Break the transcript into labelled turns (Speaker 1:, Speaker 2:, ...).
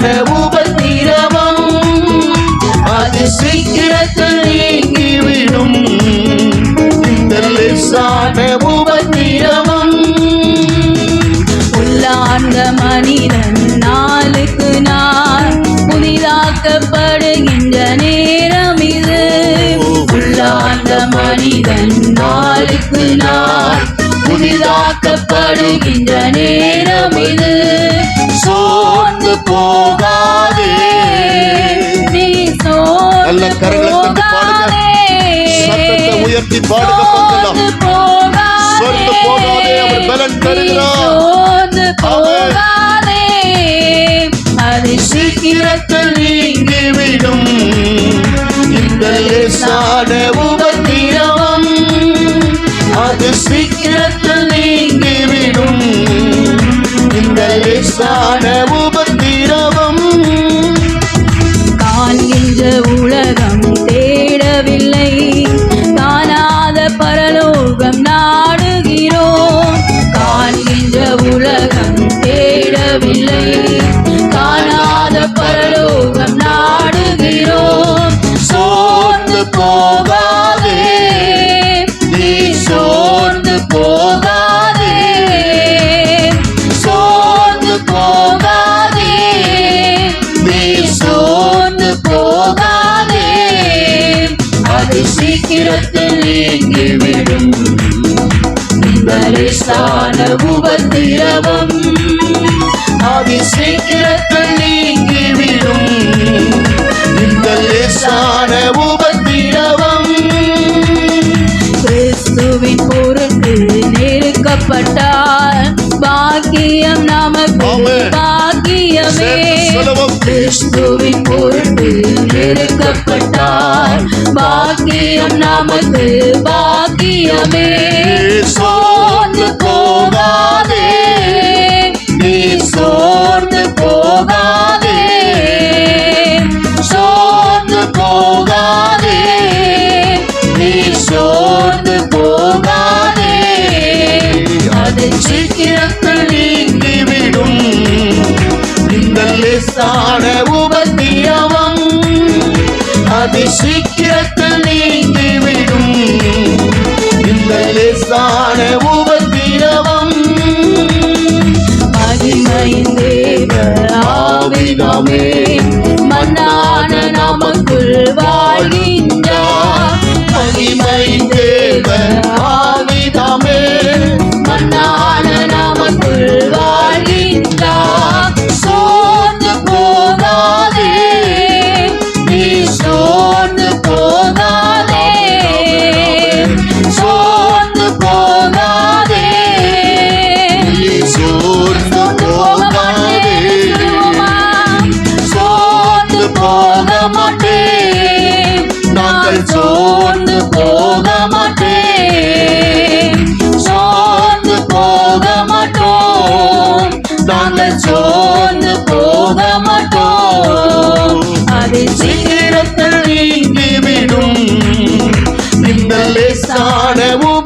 Speaker 1: ஞான உபத்திரவம். அது சீக்கிரத்தில் நீங்கிவிடும். லேசான உபத்திரவம். உள்ளார்ந்த மனிதன் நாளுக்கு நாள் புதிதாக்கப்படுகின்ற நேரம் இது.
Speaker 2: உள்ளார்ந்த மனிதன் நாளுக்கு நாள் புதிதாக்கப்படுகின்ற நேரம் இது. போகாதே
Speaker 1: நீ சோர்ந்து
Speaker 2: நல்ல கரங்களை தட்டி பாடுங்க. சத்தத்தை உயர்த்தி பாடுங்க பார்க்கலாம். சோர்ந்து போகாதே, அவர் பலன் தருகிறார்.
Speaker 1: சோர்ந்து போகாதே அது
Speaker 2: சீக்கிரத்தில் அது சீக்கிரத்தில் நீங்கிவிடும் லேசான உபத்திரவம். அது சீக்கிரத்தில் நீங்கிவிடும் இந்த லேசான உபத்திரவம்.
Speaker 1: கிறிஸ்துவின் பொருட்டு நெருக்கப்பட்டால் பாக்கியம் நமக்கு. பாக்கியமே. கிறிஸ்துவின் பொருட்டு நெருக்கப்பட்டால் பாக்கியம் நமக்கு பாக்கியமே.
Speaker 2: சோர்ந்து போகாதே. நீ சோர்ந்து போகாதே. சோர்ந்து போகாதே. நீ சோர்ந்து போகாதே. அது சீக்கிரத்தில் நீங்கிவிடும். இந்த லேசான உபத்தியவம். அது சீக்கிரத்தில் லேசான
Speaker 1: சோர்ந்து
Speaker 2: போக மாட்டேன் சோர்ந்து போக மாட்டோம் நாங்கள் சோர்ந்து போக மாட்டோம்
Speaker 1: அது
Speaker 2: சீக்கிரத்தில் நீங்கிவிடும் நீங்கள் சாடவும்